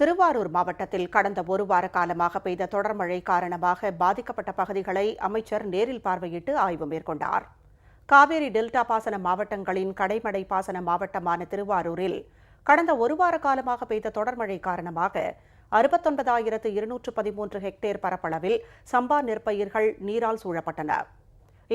திருவாரூர் மாவட்டத்தில் கடந்த ஒரு வார காலமாக பெய்த தொடர் மழை காரணமாக பாதிக்கப்பட்ட பகுதிகளை அமைச்சர் நேரில் பார்வையிட்டு ஆய்வு மேற்கொண்டார். காவேரி டெல்டா பாசன மாவட்டங்களின் கடைமடை பாசன மாவட்டமான திருவாரூரில் கடந்த ஒரு வார காலமாக பெய்த தொடர் மழை காரணமாக அறுபத்தொன்பதாயிரத்து இருநூற்று பதிமூன்று ஹெக்டேர் பரப்பளவில் சம்பா நெற்பயிர்கள் நீரால் சூழப்பட்டன.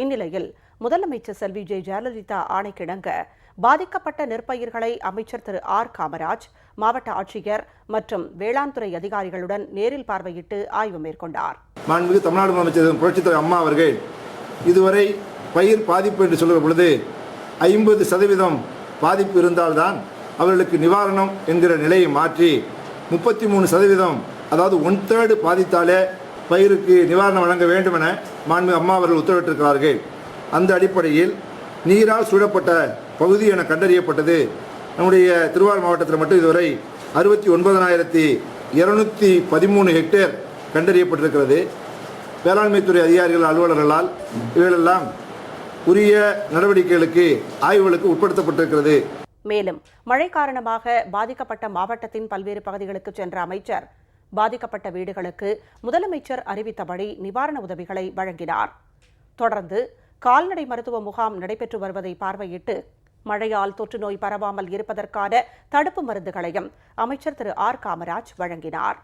இந்நிலையில் முதலமைச்சர் செல்வி ஜெ ஜெயலலிதா ஆணைக்கிணங்க பாதிக்கப்பட்ட நெற்பயிர்களை அமைச்சர் திரு ஆர் காமராஜ் மாவட்ட ஆட்சியர் மற்றும் வேளாண் துறை அதிகாரிகளுடன் நேரில் பார்வையிட்டு ஆய்வு மேற்கொண்டார். மாண்புமிகு தமிழ்நாடு முதலமைச்சர் புரட்சித்துறை அம்மா அவர்கள் இதுவரை பயிர் பாதிப்பு என்று சொல்லும் பொழுது ஐம்பது சதவீதம் பாதிப்பு இருந்தால்தான் அவர்களுக்கு நிவாரணம் என்கிற நிலையை மாற்றி முப்பத்தி மூணு சதவீதம் அதாவது ஒன் தேர்டு பாதித்தாலே பயிருக்கு நிவாரணம் வழங்க வேண்டும் என மாண்புமிகு அம்மா அவர்கள் உத்தரவிட்டிருக்கிறார்கள். அந்த அடிப்படையில் நீரால் சூழப்பட்ட பகுதி என கண்டறியப்பட்டது நம்முடைய திருவாரூர் மாவட்டத்தில் மட்டும் இதுவரை அறுபத்தி ஒன்பதனாயிரத்தி இருநூத்தி பதிமூணு ஹெக்டேர் கண்டறியப்பட்டிருக்கிறது. வேளாண்மைத்துறை அதிகாரிகள் அலுவலர்களால் இவைகளெல்லாம் உரிய நடவடிக்கைகளுக்கு ஆய்வுகளுக்கு உட்படுத்தப்பட்டிருக்கிறது. மேலும் மழை காரணமாக பாதிக்கப்பட்ட மாவட்டத்தின் பல்வேறு பகுதிகளுக்கு சென்ற அமைச்சர் பாதிக்கப்பட்ட வீடுகளுக்கு முதலமைச்சர் அறிவித்தபடி நிவாரண உதவிகளை வழங்கினார். தொடர்ந்து கால்நடை மருத்துவ முகாம் நடைபெற்று வருவதை பார்வையிட்டு மழையால் தொற்றுநோய் பரவாமல் இருப்பதற்கான தடுப்பு மருந்துகளையும் அமைச்சர் திரு ஆர் காமராஜ் வழங்கினார்.